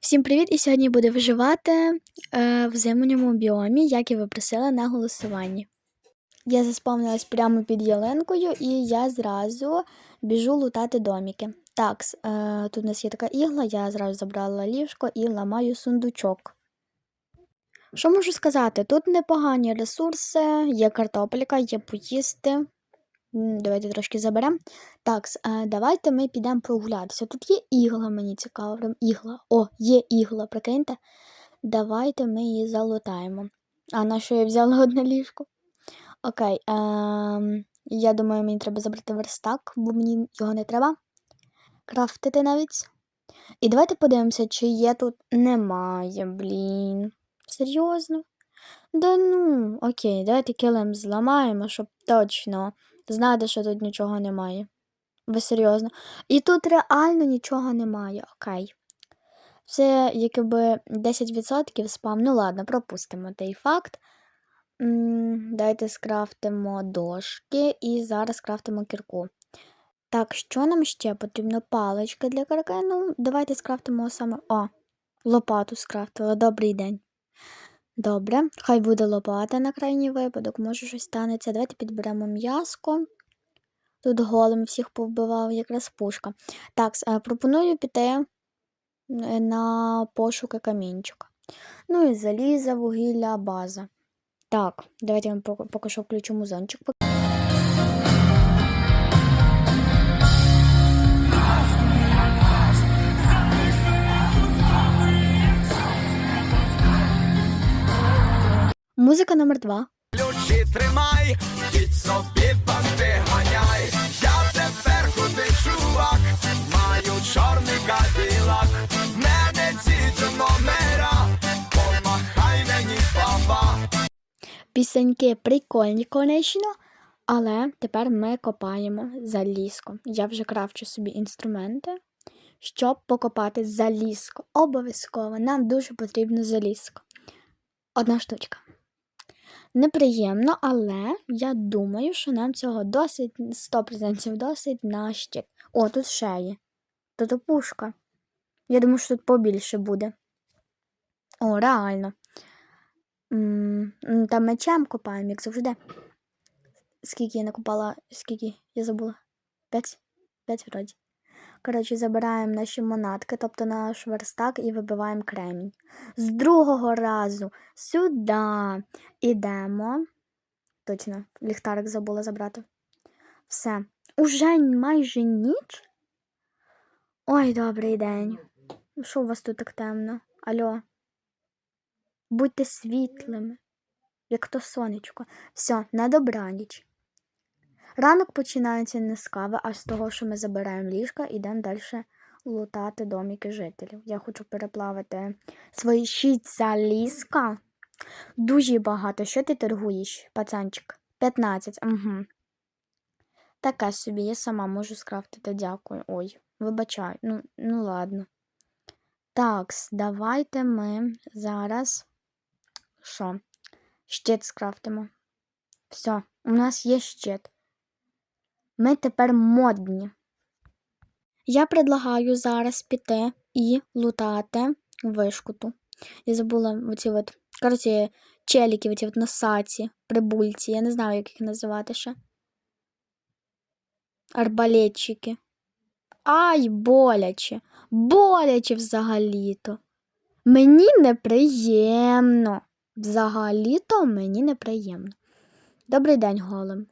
Всім привіт! І сьогодні буду виживати е, в зимньому біомі, як і ви просили на голосуванні. Я заспавнилась прямо під ялинкою, і я зразу біжу лутати доміки. Так, е, тут у нас є така ігла, я зразу забрала ліжко і ламаю сундучок. Що можу сказати? Тут непогані ресурси, є картопелька, є поїсти. Давайте трошки заберемо. Так, давайте ми підемо прогулятися. Тут є ігла, мені цікаво. Ігла. О, є ігла, прикиньте. Давайте ми її залутаємо. А на що я взяла одне ліжко? Окей. Ем, я думаю, мені треба забрати верстак, бо мені його не треба. Крафтити навіть. І давайте подивимося, чи є тут. Немає, блін. Серйозно? Да ну, окей, давайте килим зламаємо, щоб точно знати, що тут нічого немає. Ви серйозно? І тут реально нічого немає, окей. Це якби 10% спам. Ну ладно, пропустимо той факт. М, Давайте скрафтимо дошки і зараз скрафтимо кірку. Так, що нам ще потрібно? Палички для кирки. Ну, давайте скрафтимо саме. О, лопату скрафтила. Добрий день. Добре, хай буде лопата на крайній випадок, може щось станеться. Давайте підберемо м'язко. Тут голим всіх повбивав, якраз пушка. Так, е, пропоную піти е, на пошуки камінчика. Ну і заліза, вугілля, база. Так, давайте я вам що включу музончик. Музика номер два. Ключі тримай, їдь собі банди ганяй. Я тепер куди чувак, маю чорний кадилак. Мене ці до номера, помахай мені баба. Пісеньки прикольні, конечно, але тепер ми копаємо залізко. Я вже крафчу собі інструменти, щоб покопати залізко. Обов'язково нам дуже потрібно залізко. Одна штучка. Неприємно, але я думаю, що нам цього досить 100% досить на. О, тут ще є. Тут пушка. Я думаю, що тут побільше буде. О, реально. М, м, Та мечем копаємо, як завжди. Скільки я накопала, скільки я забула? П'ять? П'ять вроді. Коротше, забираємо наші монатки, тобто наш верстак, і вибиваємо кремінь. З другого разу сюди ідемо. Точно, ліхтарик забула забрати. Все. Уже майже ніч. Ой, добрий день. Що у вас тут так темно? Алло. Будьте світлими, як то сонечко. Все, на добраніч. Ранок починається не з кави, а з того, що ми забираємо ліжка і йдемо далі лутати доміки жителів. Я хочу переплавити свої шість залізка. Дуже багато. Що ти торгуєш, пацанчик? 15. Угу. Така собі, я сама можу скрафтити, дякую. Ой, вибачай. Ну, ну ладно. Так, давайте ми зараз. Що? Щит скрафтимо. Все, у нас є щит. Ми тепер модні. Я предлагаю зараз піти і лутати вишкуту. Я забула оці от, коротше, челіки, оці от носаці, прибульці. Я не знаю, як їх називати ще. Арбалетчики. Ай, боляче. Боляче взагалі-то. Мені неприємно. Взагалі-то мені неприємно. Добрий день, голем.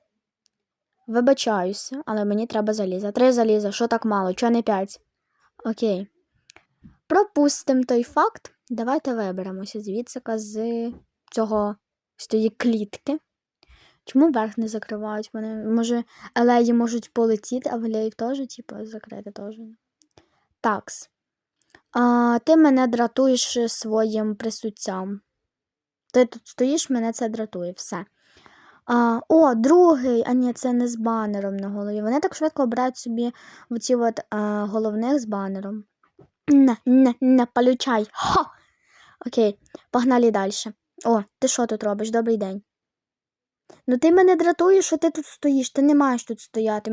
Вибачаюся, але мені треба заліза. Три заліза, що так мало? Чого не п'ять? Окей. Пропустимо той факт. Давайте виберемося звідси з цього з тієї клітки. Чому верх не закривають? Вони, може, алеї можуть полетіти, а в теж, типу, закрити теж. Такс. А, ти мене дратуєш своїм присуттям. Ти тут стоїш, мене це дратує, все. А, о, другий, а ні, це не з банером на голові. Вони так швидко обирають собі оці от а, головних з банером. Не, не, не, получай. Ха! Окей, погнали далі. О, ти що тут робиш? Добрий день. Ну ти мене дратуєш, що ти тут стоїш, ти не маєш тут стояти.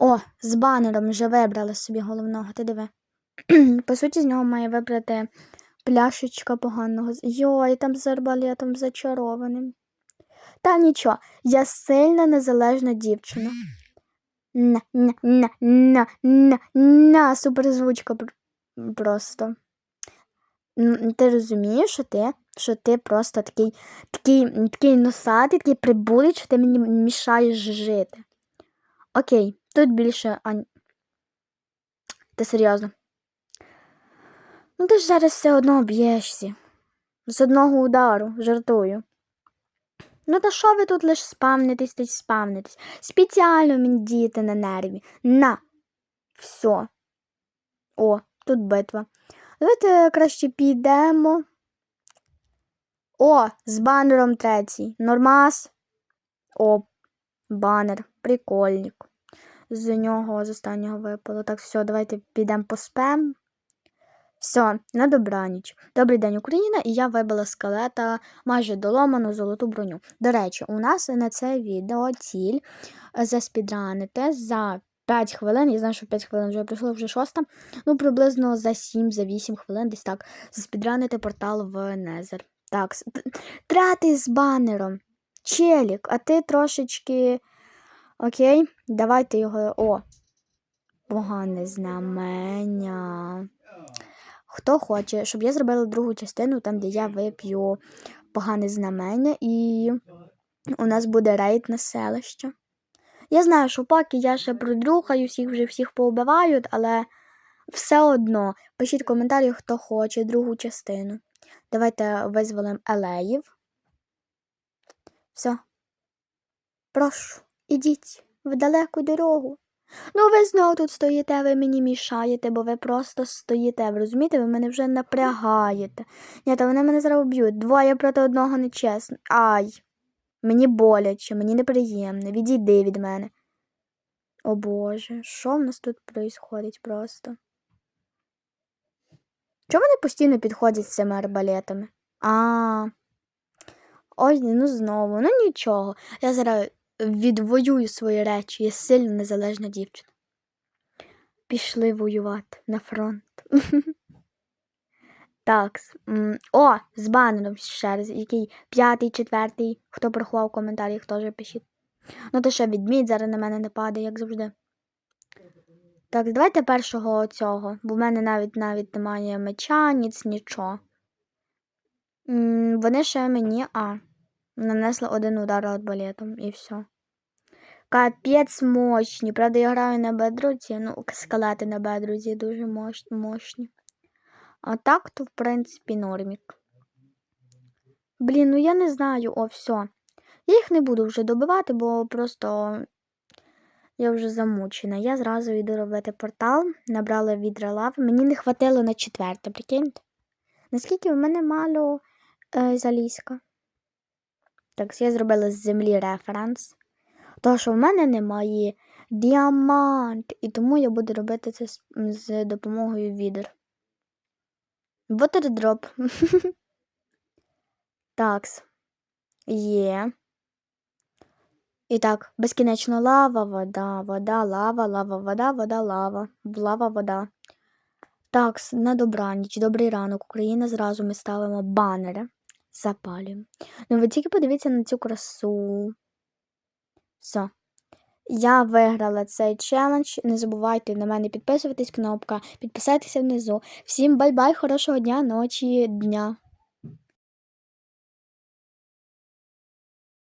О, з банером вже вибрали собі головного, ти диви. По суті, з нього має вибрати пляшечка поганого. Йой, там з арбалетом зачарованим. Та нічого, я сильна незалежна дівчина. На, на, на, на, на, на, суперзвучка просто. Ти розумієш, що ти, що ти просто такий, такий, такий носатий, такий прибулий, що ти мені мішаєш жити. Окей, тут більше. А... Ти серйозно? Ну ти ж зараз все одно б'єшся. З одного удару, жартую. Ну та що ви тут лиш спавнитесь та спавнитесь? Спеціально мені діяти на нерві. На. Все. О, тут битва. Давайте краще підемо. О, з банером третій. Нормас. О, банер. Прикольник. З нього з останнього випало. Так, все, давайте підемо по спам. Все, на добраніч. Добрий день, Україна, і я вибила скелета майже доломану золоту броню. До речі, у нас на це відео ціль е, заспідранити за 5 хвилин. Я знаю, що 5 хвилин вже пройшло, вже шоста. Ну, приблизно за 7, за 8 хвилин, десь так, заспідранити портал в Незер. Так, с- т- третий з банером. Челік, а ти трошечки. Окей, давайте його. О! Погане знамення. Хто хоче, щоб я зробила другу частину, там, де я вип'ю погане знамення, і у нас буде рейд на селище. Я знаю, що поки я ще продрухаю, всіх вже всіх поубивають, але все одно пишіть коментарі, хто хоче другу частину. Давайте визволимо елеїв. Все. Прошу, ідіть в далеку дорогу. Ну, ви знову тут стоїте, ви мені мішаєте, бо ви просто стоїте. Ви розумієте, ви мене вже напрягаєте. Ні, та вони мене зараз вб'ють. Двоє проти одного нечесно. Ай. Мені боляче, мені неприємно. Відійди від мене. О Боже, що в нас тут происходить просто? Чому вони постійно підходять з цими арбалетами? А. Ой, ну знову, ну нічого. Я зараз відвоюю свої речі. Я сильно незалежна дівчина. Пішли воювати на фронт. Так. О, з банером ще раз. Який п'ятий, четвертий. Хто порахував в коментарі, хто вже пишіть. Ну, то ще відміть, зараз на мене не падає, як завжди. Так, давайте першого цього, бо в мене навіть навіть немає меча, ніц, нічого. М, Вони ще мені А. Нанесли один удар арбалетом і все. Капець мощні. Правда, я граю на бедруці. Ну, скелети на бедруці дуже мощні. А так, то, в принципі, нормік. Блін, ну я не знаю, о, все. Я їх не буду вже добивати, бо просто я вже замучена. Я зразу йду робити портал, набрала відра лави. Мені не хватило на четверте, прикиньте. Наскільки в мене мало е, залізка. Так, я зробила з землі референс. Тому що в мене немає діамант, і тому я буду робити це з, з допомогою відер. Water Такс. Є. І так, безкінечно лава, вода, вода, лава, лава, вода, вода, лава, лава, вода. Такс, на добраніч, добрий ранок, Україна. Зразу ми ставимо банери. Запалюємо. Ну, ви тільки подивіться на цю красу. Все. Я виграла цей челендж. Не забувайте на мене підписуватись, кнопка, підписатися внизу. Всім бай-бай, хорошого дня, ночі, дня.